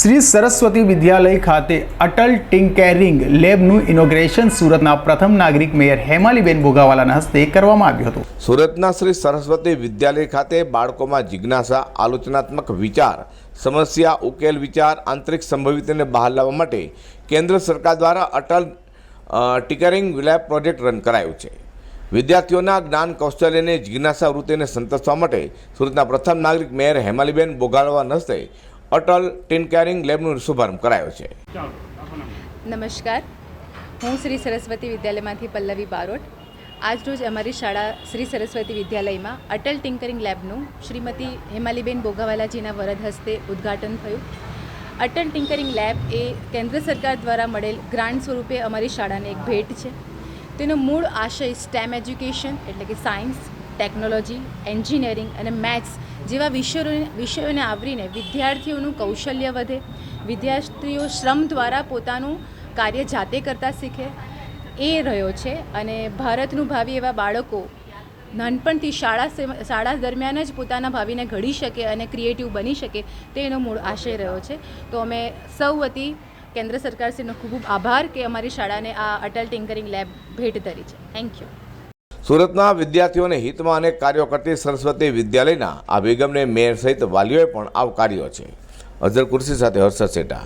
શ્રી સરસ્વતી વિદ્યાલય ખાતે અટલ ટિંકેરિંગ લેબનું ઇનોગ્રેશન સુરતના પ્રથમ નાગરિક મેયર હેમાલીબેન બોગાવાલાના હસ્તે કરવામાં આવ્યું હતું. સુરતના શ્રી સરસ્વતી વિદ્યાલય ખાતે બાળકોમાં જિજ્ઞાસા, આલોચનાત્મક વિચાર, સમસ્યા, ઉકેલ વિચાર, આંતરિક સંભવિતને બહાર લાવવા માટે કેન્દ્ર સરકાર દ્વારા Atal tinkering lab project run કરાયો છે. વિદ્યાર્થીઓના જ્ઞાન કૌશલ્યને જિજ્ઞાસા વૃત્તિને સંતોષવા માટે સુરતના પ્રથમ નાગરિક મેયર હેમાલીબેન બોગાળવાના હસ્તે અટલ ટિનકેરિંગ લેબનો શુભારંભ કરાયો છે. નમસ્કાર. હું શ્રી સરસ્વતી વિદ્યાલયમાંથી પલ્લવી બારોટ. આજરોજ અમારી શાળા શ્રી સરસ્વતી વિદ્યાલયમાં અટલ ટિંકરિંગ લેબનું શ્રીમતી હેમાલીબેન બોગાવાલાજીના વરદ હસ્તે ઉદ્ઘાટન થયું. અટલ ટિંકરિંગ લેબ એ કેન્દ્ર સરકાર દ્વારા મળેલ ગ્રાન્ટ સ્વરૂપે અમારી શાળાને એક ભેટ છે. તેનો મૂળ આશય સ્ટેમ એજ્યુકેશન એટલે કે સાયન્સ ટેકનોલોજી એન્જિનિયરિંગ અને મેથ્સ જેવા વિષયોને વિષયોને આવરીને વિદ્યાર્થીઓનું કૌશલ્ય વધે. વિદ્યાર્થીઓ શ્રમ દ્વારા પોતાનું કાર્ય જાતે કરતાં શીખે. એ રહ્યો છે અને ભારતનું ભાવિ એવા બાળકો નાનપણથી શાળા શાળા દરમિયાન જ પોતાના ભાવિને ઘડી શકે અને ક્રિએટિવ બની શકે તે એનો મૂળ આશય રહ્યો છે. તો અમે સૌ વતી કેન્દ્ર સરકારશ્રીનો ખૂબ ખૂબ આભાર કે અમારી શાળાને આ અટલ ટિંકરિંગ લેબ ભેટ ધરી છે. થેન્ક યુ સુરતના વિદ્યાર્થીઓને હિતમાં અનેક કાર્યો કરતી સરસ્વતી વિદ્યાલયના આ અભિગમને મેયર સહિત વાલીઓએ પણ આવકાર્યો છે. અઝર કુર્સી સાથે હર્ષદ સેઠા